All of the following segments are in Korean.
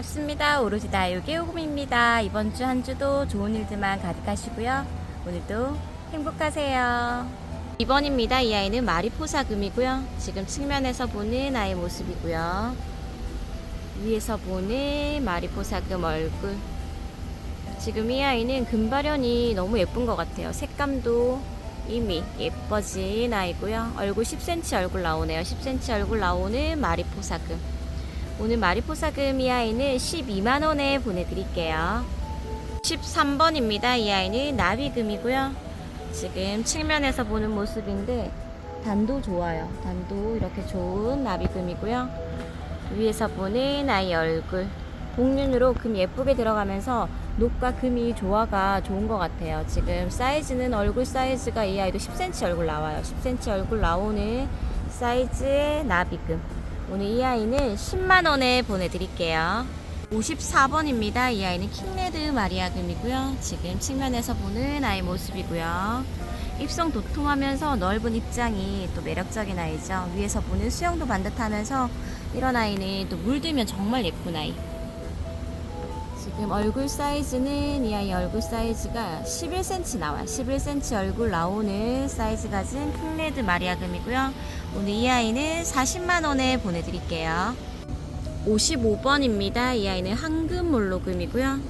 반갑습니다. 오로지 다육의 오금입니다. 이번 주 한 주도 좋은 일들만 가득하시고요. 오늘도 행복하세요. 2번입니다. 이 아이는 마리포사금이고요. 지금 측면에서 보는 아이 모습이고요. 위에서 보는 마리포사금 얼굴. 지금 이 아이는 금발현이 너무 예쁜 것 같아요. 색감도 이미 예뻐진 아이고요. 얼굴 10cm 얼굴 나오네요. 10cm 얼굴 나오는 마리포사금. 오늘 마리포사금 이 아이는 12만원에 보내드릴게요. 13번입니다. 이 아이는 나비금이고요. 지금 측면에서 보는 모습인데 단도 좋아요. 단도 이렇게 좋은 나비금이고요. 위에서 보는 아이 얼굴. 복륜으로 금 예쁘게 들어가면서 녹과 금이 조화가 좋은 것 같아요. 지금 사이즈는 얼굴 사이즈가 이 아이도 10cm 얼굴 나와요. 10cm 얼굴 나오는 사이즈의 나비금. 오늘 이 아이는 10만원에 보내드릴게요. 54번입니다. 이 아이는 킹레드 마리아금이고요. 지금 측면에서 보는 아이 모습이고요. 입성 도톰하면서 넓은 입장이 또 매력적인 아이죠. 위에서 보는 수영도 반듯하면서 이런 아이는 또 물들면 정말 예쁜 아이. 지금 얼굴 사이즈는 이 아이 얼굴 사이즈가 11cm 나와요. 11cm 얼굴 나오는 사이즈 가진 킹레드 마리아금이고요. 오늘 이 아이는 40만원에 보내드릴게요. 55번입니다. 이 아이는 황금 몰로금이고요.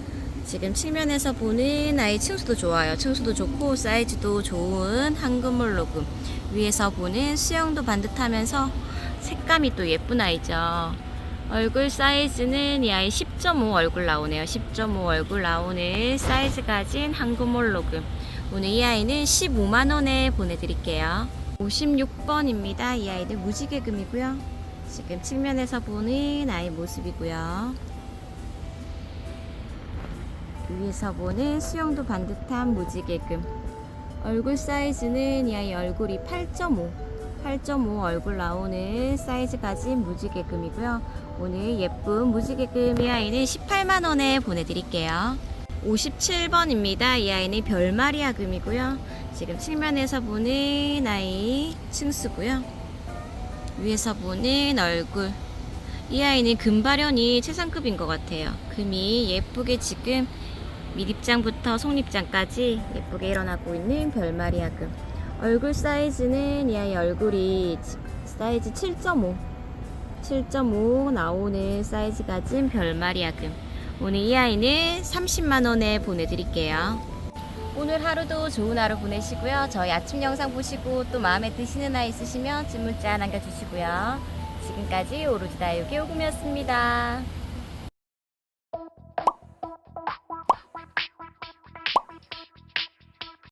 지금 측면에서 보는 아이 층수도 좋아요. 층수도 좋고 사이즈도 좋은 황금몰로금. 위에서 보는 수영도 반듯하면서 색감이 또 예쁜 아이죠. 얼굴 사이즈는 이 아이 10.5 얼굴 나오네요. 10.5 얼굴 나오는 사이즈 가진 황금몰로금. 오늘 이 아이는 15만원에 보내드릴게요. 56번입니다. 이 아이는 무지개금이고요. 지금 측면에서 보는 아이 모습이고요. 위에서 보는 수영도 반듯한 무지개금. 얼굴 사이즈는 이 아이 얼굴이 8.5. 8.5 얼굴 나오는 사이즈 가진 무지개금이고요. 오늘 예쁜 무지개금 이 아이는 18만원에 보내드릴게요. 57번입니다. 이 아이는 별마리아 금이고요. 지금 측면에서 보는 아이 층수고요. 위에서 보는 얼굴. 이 아이는 금발현이 최상급인 것 같아요. 금이 예쁘게 지금 밑입장부터 속립장까지 예쁘게 일어나고 있는 별마리아 금. 얼굴 사이즈는 이 아이 얼굴이 사이즈 7.5. 7.5 나오는 사이즈 가진 별마리아 금. 오늘 이 아이는 30만원에 보내드릴게요. 오늘 하루도 좋은 하루 보내시고요. 저희 아침 영상 보시고 또 마음에 드시는 아이 있으시면 찐 문자 남겨주시고요. 지금까지 오로지 다육의 오금이었습니다.